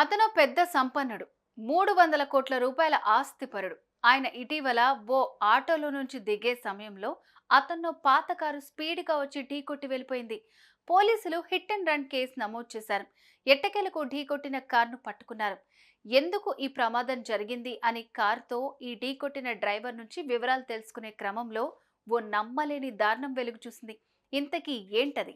అతను పెద్ద సంపన్నుడు. మూడు వందల కోట్ల రూపాయల ఆస్తిపరుడు. ఆయన ఇటీవల ఓ ఆటోలో నుంచి దిగే సమయంలో అతను పాత కారు స్పీడ్గా వచ్చి ఢీ కొట్టి వెళ్ళిపోయింది. పోలీసులు హిట్ అండ్ రన్ కేసు నమోదు చేశారు. ఎట్టకేలకు ఢీ కొట్టిన కారును పట్టుకున్నారు. ఎందుకు ఈ ప్రమాదం జరిగింది అని కారుతో ఈ ఢీ కొట్టిన డ్రైవర్ నుంచి వివరాలు తెలుసుకునే క్రమంలో ఓ నమ్మలేని దారుణం వెలుగు చూసింది. ఇంతకీ ఏంటది?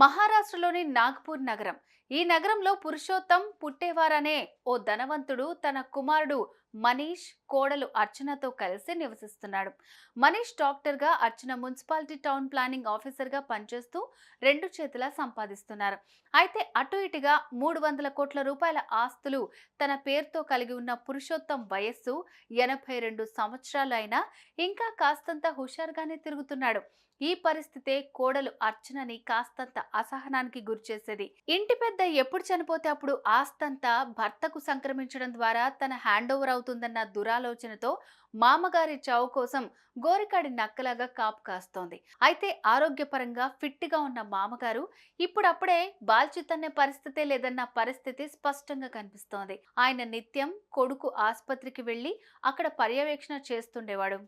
మహారాష్ట్రలోని నాగ్పూర్ నగరం. ఈ నగరంలో పురుషోత్తం పుట్టేవారనే ఓ ధనవంతుడు తన కుమారుడు మనీష్ కోడలు అర్చనతో కలిసి నివసిస్తున్నాడు. మనీష్ డాక్టర్గా అర్చన మున్సిపాలిటీ టౌన్ ప్లానింగ్ ఆఫీసర్గా పనిచేస్తూ రెండు చేతులా సంపాదిస్తున్నారు. అయితే అటు ఇటుగా మూడు వందల కోట్ల రూపాయల ఆస్తులు తన పేరుతో కలిగి ఉన్న పురుషోత్తం వయస్సు ఎనభై రెండు సంవత్సరాలు అయినా ఇంకా కాస్తంత హుషారుగానే తిరుగుతున్నాడు. ఈ పరిస్థితే కోడలు అర్చనని కాస్తంత అసహనానికి గురిచేసేది ఇంటి పెద్ద ఎప్పుడు చనిపోతే అప్పుడు ఆస్తంతా భర్తకు సంక్రమించడం ద్వారా తన హ్యాండ్ ఓవర్ అవుతుందన్న దురాలోచనతో మామగారి చావు కోసం గోరికాడి నక్కలాగా కాపు కాస్తోంది. అయితే ఆరోగ్యపరంగా ఫిట్గా ఉన్న మామగారు ఇప్పుడప్పుడే బాల్చితన్నే పరిస్థితే లేదన్న పరిస్థితి స్పష్టంగా కనిపిస్తోంది. ఆయన నిత్యం కొడుకు ఆసుపత్రికి వెళ్ళి అక్కడ పర్యవేక్షణ చేస్తుండేవాడు.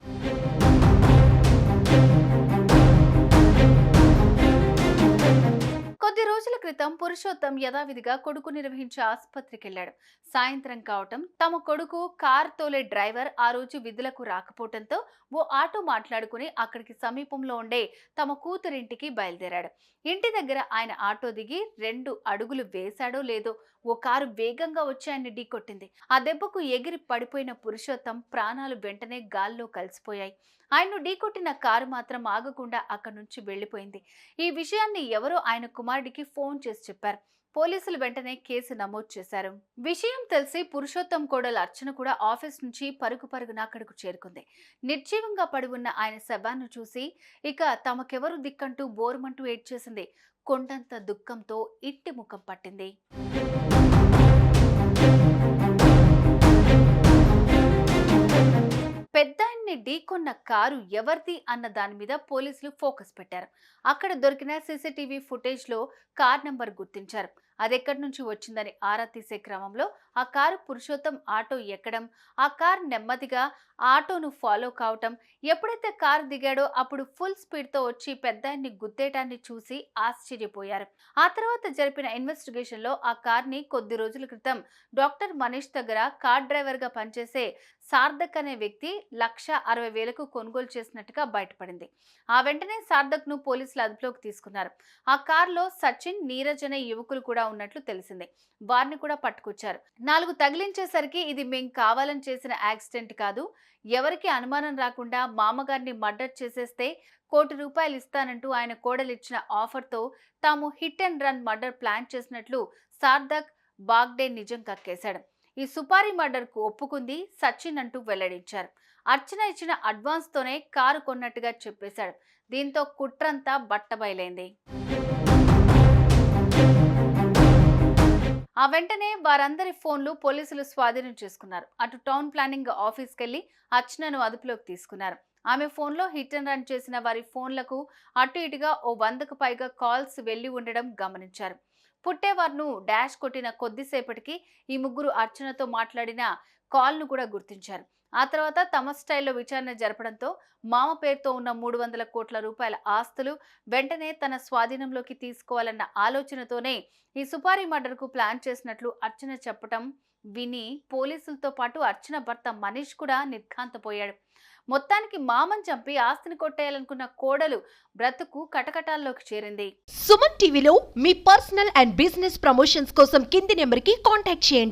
క్రితం పురుషోత్తం యథావిధిగా కొడుకు నిర్వహించే ఆసుపత్రికెళ్ళాడు సాయంత్రం కావటం తమ కొడుకు కార్ తోలే డ్రైవర్ ఆ రోజు విధులకు రాకపోవటంతో ఓ ఆటో మాట్లాడుకుని అక్కడికి సమీపంలో ఉండే తమ కూతురింటికి బయలుదేరాడు. ఇంటి దగ్గర ఆయన ఆటో దిగి రెండు అడుగులు వేశాడో లేదో ఓ కారు వేగంగా వచ్చి ఆయన్ని ఢీకొట్టింది. ఆ దెబ్బకు ఎగిరి పడిపోయిన పురుషోత్తం ప్రాణాలు వెంటనే గాల్లో కలిసిపోయాయి. ఆయన్ను ఢీకొట్టిన కారు మాత్రం ఆగకుండా అక్కడి నుంచి వెళ్ళిపోయింది ఈ విషయాన్ని ఎవరో ఆయన కుమారుడికి ఫోన్ చేసి చెప్పారు. పోలీసులు వెంటనే కేసు నమోదు చేశారు. విషయం తెలిసి పురుషోత్తం కోడలు అర్చన కూడా ఆఫీస్ నుంచి పరుగు పరుగున అక్కడకు చేరుకుంది. నిర్జీవంగా పడి ఉన్న ఆయన శవాన్ని చూసి ఇక తమకెవరు దిక్కంటూ బోరుమంటూ ఏడ్చేసింది. కొండంత దుఃఖంతో ఇట్టి ముఖం పట్టింది. పెద్దాయన్ని ఢీకొన్న కారు ఎవరిది అన్న దాని మీద పోలీసులు ఫోకస్ పెట్టారు. అక్కడ దొరికిన సీసీటీవీ ఫుటేజ్లో కార్ నంబర్ గుర్తించారు. అది ఎక్కడి నుంచి వచ్చిందని ఆరా తీసే క్రమంలో ఆ కారు పురుషోత్తం ఆటో ఎక్కడం ఆ కార్ నెమ్మదిగా ఆటోను ఫాలో కావటం ఎప్పుడైతే కారు దిగాడో అప్పుడు ఫుల్ స్పీడ్తో వచ్చి పెద్దాయన్ని గుద్దేయటాన్ని చూసి ఆశ్చర్యపోయారు. ఆ తర్వాత జరిపిన ఇన్వెస్టిగేషన్లో ఆ కార్ని కొద్ది రోజుల క్రితం డాక్టర్ మనీష్ దగ్గర కార్ డ్రైవర్గా పనిచేసే సార్థక్ అనే వ్యక్తి లక్ష అరవై వేలకు కొనుగోలు చేసినట్టుగా బయటపడింది. ఆ వెంటనే సార్థక్ను పోలీసులు అదుపులోకి తీసుకున్నారు. ఆ కారులో సచిన్ నీరజ్ అనే యువకులు కూడా ఉన్నట్లు తెలిసింది. వారిని కూడా పట్టుకొచ్చారు. నాలుగు తగిలించేసరికి ఇది మేం కావాలని చేసిన యాక్సిడెంట్ కాదు. ఎవరికి అనుమానం రాకుండా మామగారిని మర్డర్ చేసేస్తే కోటి రూపాయలు ఇస్తానంటూ ఆయన కోడలిచ్చిన ఆఫర్తో తాము hit and run murder plan చేసినట్లు సార్థక్ బాగ్డే నిజం కక్కేశాడు. ఈ సుపారీ మర్డర్కు ఒప్పుకుంది సచిన్ అంటూ వెల్లడించారు. అర్చన ఇచ్చిన అడ్వాన్స్తోనే కారు కొన్నట్టుగా చెప్పేశాడు. దీంతో కుట్రంతా బట్టబయలైంది. ఆ వెంటనే వారందరి ఫోన్లు పోలీసులు స్వాధీనం చేసుకున్నారు. అటు టౌన్ ప్లానింగ్ ఆఫీస్కి వెళ్ళి అర్చనను అదుపులోకి తీసుకున్నారు. ఆమె ఫోన్లో హిట్ అండ్ రన్ చేసిన వారి ఫోన్లకు అటు ఇటుగా ఓ వందకు పైగా కాల్స్ వెళ్ళి ఉండడం గమనించారు. పుట్టేవార్ను డాష్ కొట్టిన కొద్దిసేపటికి ఈ ముగ్గురు అర్చనతో మాట్లాడిన కాల్ను కూడా గుర్తించారు. ఆ తర్వాత తమ స్టైల్లో విచారణ జరపడంతో మామ పేరుతో ఉన్న మూడు వందల కోట్ల రూపాయల ఆస్తులు వెంటనే తన స్వాధీనంలోకి తీసుకోవాలన్న ఆలోచనతోనే ఈ సుపారీ మర్డర్కు ప్లాన్ చేసినట్లు అర్చన చెప్పటం విని పోలీసులతో పాటు అర్చన భర్త మనీష్ కూడా నిర్ఘాంతపోయాడు. మొత్తానికి మామని చంపి ఆస్తిని కొట్టేయాలనుకున్న కోడలు బ్రతుకు కటకటాల్లోకి చేరింది. సుమన్ టీవీలో మీ పర్సనల్ అండ్ బిజినెస్ ప్రమోషన్స్ కోసం కింది నెంబర్కి కాంటాక్ట్ చేయండి.